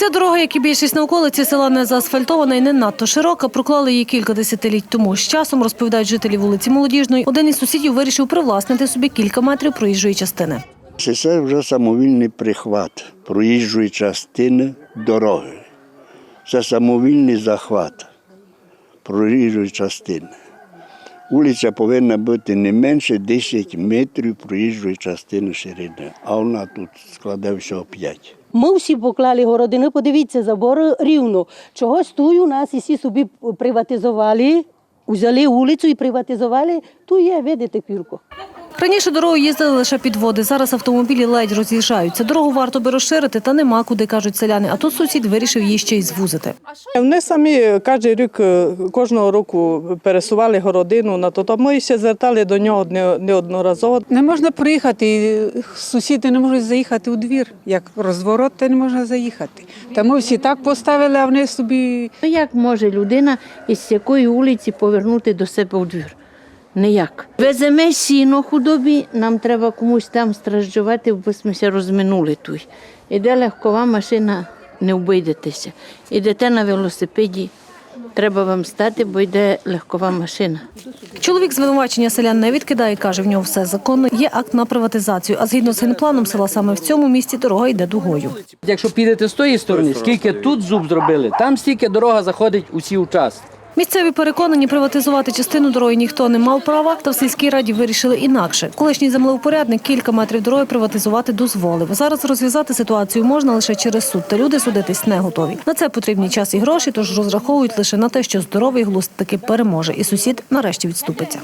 Ця дорога, як і більшість на околиці села, не заасфальтована і не надто широка. Проклали її кілька десятиліть тому. З часом, розповідають жителі вулиці Молодіжної, один із сусідів вирішив привласнити собі кілька метрів проїжджої частини. Це вже самовільний прихват проїжджої частини дороги. Це самовільний захват проїжджої частини. Вулиця повинна бути не менше 10 метрів проїжджої частини ширини, а вона тут складе всього 5. Ми всі поклали городини, подивіться, забор рівно. Чогось ту у нас і всі собі приватизували, взяли вулицю і приватизували. Ту є, видите, пірко. Раніше дорогою їздили лише підводи. Зараз автомобілі ледь роз'їжджаються. Дорогу варто би розширити, та нема куди, кажуть селяни. А тут сусід вирішив її ще й звузити. Вони самі кожен рік, е, кожного року пересували городину на то, то ми ще звертали до нього неодноразово. Не можна проїхати, і сусіди не можуть заїхати у двір. Як розворот, то не можна заїхати. Та ми всі так поставили, а вони собі Ну як може людина із якої вулиці повернути до себе у двір? Ніяк. Веземе сіно худобі, нам треба комусь там страждувати, бо ми ся розминули тут. Іде легкова машина, не обійдетеся. Ідете на велосипеді, треба вам стати, бо йде легкова машина. Чоловік звинувачення селян не відкидає, каже, в нього все законно. Є акт на приватизацію. А згідно з генпланом села саме в цьому місці дорога йде дугою. Якщо підете з тої сторони, скільки тут зуб зробили, там стільки дорога заходить усі участки. Місцеві переконані, приватизувати частину дороги ніхто не мав права, та в сільській раді вирішили інакше. Колишній землевпорядник кілька метрів дороги приватизувати дозволив. Зараз розв'язати ситуацію можна лише через суд, та люди судитись не готові. На це потрібні час і гроші, тож розраховують лише на те, що здоровий глузд таки переможе, і сусід нарешті відступиться.